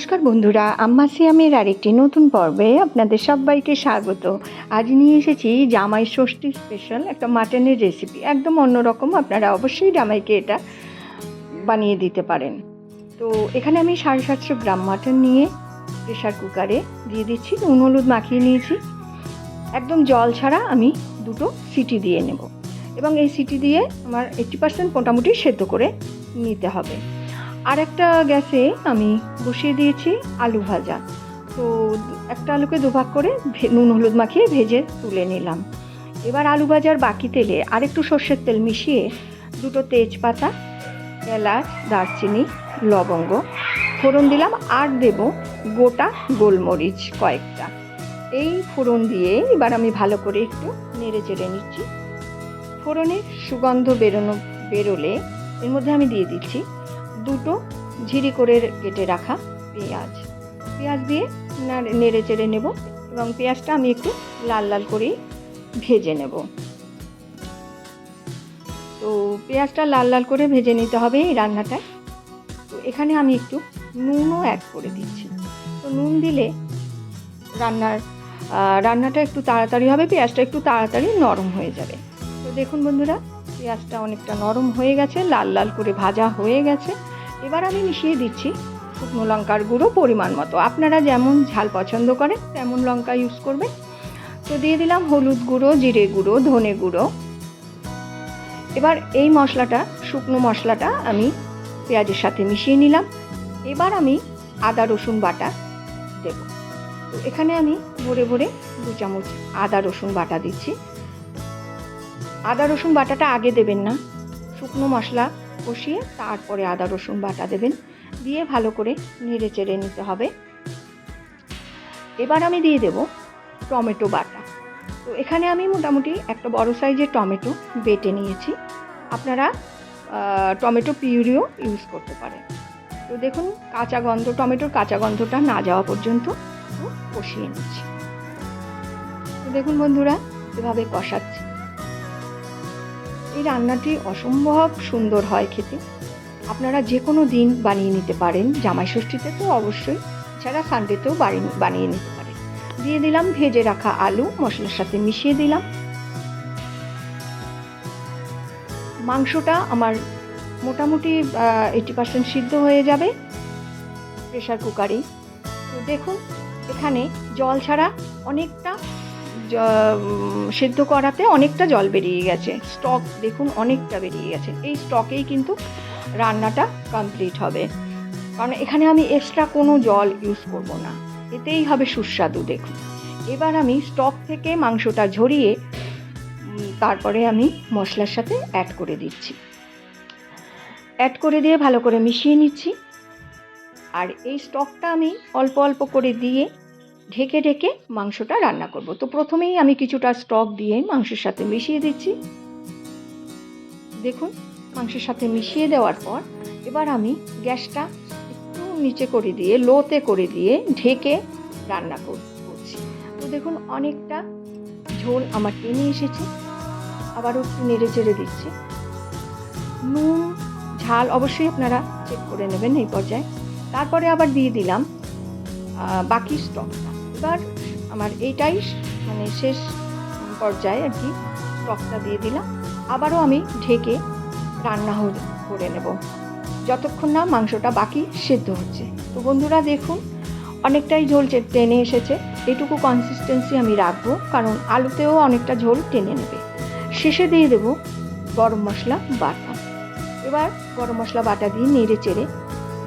নমস্কার বন্ধুরা, আম্মা সিয়ামের আরেকটি নতুন পর্বে আপনাদের সবাইকে স্বাগত। আজ নিয়ে এসেছি জামাই ষষ্ঠী স্পেশাল একটা মাটনের রেসিপি একদম অন্যরকম, আপনারা অবশ্যই জামাইকে এটা বানিয়ে দিতে পারেন। তো এখানে আমি সাড়ে সাতশো গ্রাম মাটন নিয়ে প্রেশার কুকারে দিয়ে দিচ্ছি, নুন হলুদ মাখিয়ে নিয়েছি। একদম জল ছাড়া আমি দুটো সিটি দিয়ে নেব। এবং এই সিটি দিয়ে আমার এইট্টি পার্সেন্ট মোটামুটি সেদ্ধ করে নিতে হবে। আর একটা গ্যাসে আমি বসিয়ে দিয়েছি আলু ভাজা। তো একটা আলুকে দুভাগ করে নুন হলুদ মাখিয়ে ভেজে তুলে নিলাম। এবার আলু ভাজার বাকি তেলে আরেকটু সর্ষের তেল মিশিয়ে দুটো তেজপাতা, এলাচ, দারচিনি, লবঙ্গ, ফোড়ন দিলাম আর দেব গোটা গোলমরিচ কয়েকটা। এই ফোড়ন দিয়ে এবার আমি ভালো করে একটু নেড়ে চেড়ে নিচ্ছি। ফোড়নের সুগন্ধ বেরোনো, বেরোলে এর মধ্যে আমি দিয়ে দিচ্ছি দুটো ঝিরি করে কেটে রাখা পেঁয়াজ। পেঁয়াজ দিয়ে নাড়ে- চেড়ে নেব এবং পেঁয়াজটা আমি একটু লাল লাল করেই ভেজে নেব। তো পেঁয়াজটা লাল লাল করে ভেজে নিতে হবে এই রান্নাটায়। তো এখানে আমি একটু নুনও অ্যাড করে দিচ্ছি। তো নুন দিলে রান্নার রান্নাটা একটু তাড়াতাড়ি হবে, পেঁয়াজটা একটু তাড়াতাড়ি নরম হয়ে যাবে। তো দেখুন বন্ধুরা, পেঁয়াজটা অনেকটা নরম হয়ে গেছে, লাল লাল করে ভাজা হয়ে গেছে। এবার আমি মিশিয়ে দিচ্ছি শুকনো লঙ্কার গুঁড়ো পরিমাণ মতো। আপনারা যেমন ঝাল পছন্দ করেন, তেমন লঙ্কা ইউজ করবেন। তো দিয়ে দিলাম হলুদ গুঁড়ো, জিরে গুঁড়ো, ধনে গুঁড়ো। এবার এই মশলাটা, শুকনো মশলাটা আমি পেঁয়াজের সাথে মিশিয়ে নিলাম। এবার আমি আদা, রসুন বাটা দেব। তো এখানে আমি ভরে ভরে দু চামচ আদা, রসুন বাটা দিচ্ছি। আদা, রসুন বাটাটা আগে দেবেন না। শুকনো মশলা কষিয়ে তারপরে আদা, রসুন বাটা দেবেন। দিয়ে ভালো করে নেড়ে চেড়ে নিতে হবে। এবার আমি দিয়ে দেব টমেটো বাটা। তো এখানে আমি মোটামুটি একটা বড় সাইজের টমেটো বেটে নিয়েছি। আপনারা টমেটো পিউরিও ইউজ করতে পারেন। তো দেখুন, কাঁচা গন্ধ, টমেটোর কাঁচা গন্ধটা না যাওয়া পর্যন্ত কষিয়ে নিচ্ছি। তো দেখুন বন্ধুরা, এভাবে কষাচ্ছি। এই রান্নাটি অসম্ভব সুন্দর হয় খেতে। আপনারা যে কোনো দিন বানিয়ে নিতে পারেন জামাই ষষ্ঠীতে তো অবশ্যই। এছাড়া সানডেতেও বানিয়ে নিতে পারেন। দিয়ে দিলাম ভেজে রাখা আলু, মশলার সাথে মিশিয়ে দিলাম। মাংসটা আমার মোটামুটি এইটি পার্সেন্ট সিদ্ধ হয়ে যাবে প্রেশার কুকারেই তো দেখুন, এখানে জল ছাড়া অনেকটা সেদ্ধ করাতে অনেকটা জল বেরিয়ে গেছে। স্টক দেখুন অনেকটা বেরিয়ে গেছে। এই স্টকেই কিন্তু রান্নাটা কমপ্লিট হবে। কারণ এখানে আমি এক্সট্রা কোনো জল ইউজ করব না। এতেই হবে সুস্বাদু, দেখুন। এবার আমি স্টক থেকে মাংসটা ঝরিয়ে তারপরে আমি মশলার সাথে অ্যাড করে দিচ্ছি। অ্যাড করে দিয়ে ভালো করে মিশিয়ে নিচ্ছি। আর এই স্টকটা আমি অল্প অল্প করে দিয়ে ঢেকে ঢেকে মাংসটা রান্না করব। তো প্রথমেই আমি কিছুটা স্টক দিয়ে মাংসের সাথে মিশিয়ে দিচ্ছি। দেখুন, মাংসের সাথে মিশিয়ে দেওয়ার পর এবার আমি গ্যাসটা একটু নিচে করে দিয়ে, লোতে করে দিয়ে ঢেকে রান্না কর- করছি। তো দেখুন, অনেকটা ঝোল আমার টেনে এসেছে। আবারও একটু নেড়ে চেড়ে দিচ্ছি। নুন, ঝাল অবশ্যই আপনারা চেক করে নেবেন এই পর্যায়ে। তারপরে আবার দিয়ে দিলাম বাকি স্টকটা এবার আমার এইটাই মানে শেষ পর্যায়ে আর কি স্টকটা দিয়ে দিলাম। আবারও আমি ঢেকে রান্না করে নেব। যতক্ষণ না মাংসটা বাকি সেদ্ধ হচ্ছে। তো বন্ধুরা দেখুন, অনেকটাই ঝোলছে টেনে এসেছে। এটুকু কনসিস্টেন্সি আমি রাখব, কারণ আলুতেও অনেকটা ঝোল টেনে নেবে। শেষে দিয়ে দেব গরম মশলা বাটা। এবার গরম মশলা বাটা দিয়ে নেড়ে চেড়ে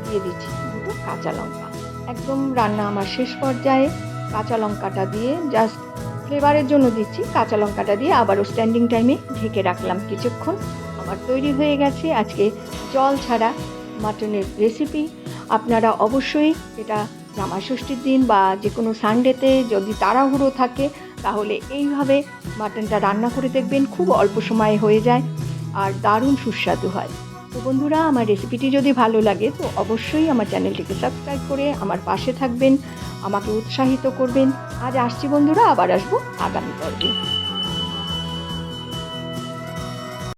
দিয়ে দিচ্ছি দুটো কাঁচা লঙ্কা। একদম রান্না আমার শেষ পর্যায়ে। কাঁচা লঙ্কাটা দিয়ে জাস্ট ফ্লেভারের জন্য দিচ্ছি। কাঁচা লঙ্কাটা দিয়ে আবারও স্ট্যান্ডিং টাইমে ঢেকে রাখলাম কিছুক্ষণ। আমার তৈরি হয়ে গেছে আজকে জল ছাড়া মাটনের রেসিপি আপনারা অবশ্যই এটা জামাষষ্ঠীর দিন বা যে কোনো সানডেতে যদি তাড়াহুড়ো থাকে, তাহলে এইভাবে মাটনটা রান্না করে দেখবেন, খুব অল্প সময়ে হয়ে যায় আর দারুণ সুস্বাদু হয়। বন্ধুরা, আমার রেসিপিটি যদি ভালো লাগে, তো অবশ্যই আমার চ্যানেলটিকে সাবস্ক্রাইব করে আমার পাশে থাকবেন, আমাকে উৎসাহিত করবেন। আজ আসছি বন্ধুরা, আবার আসব আগামী পর্বে।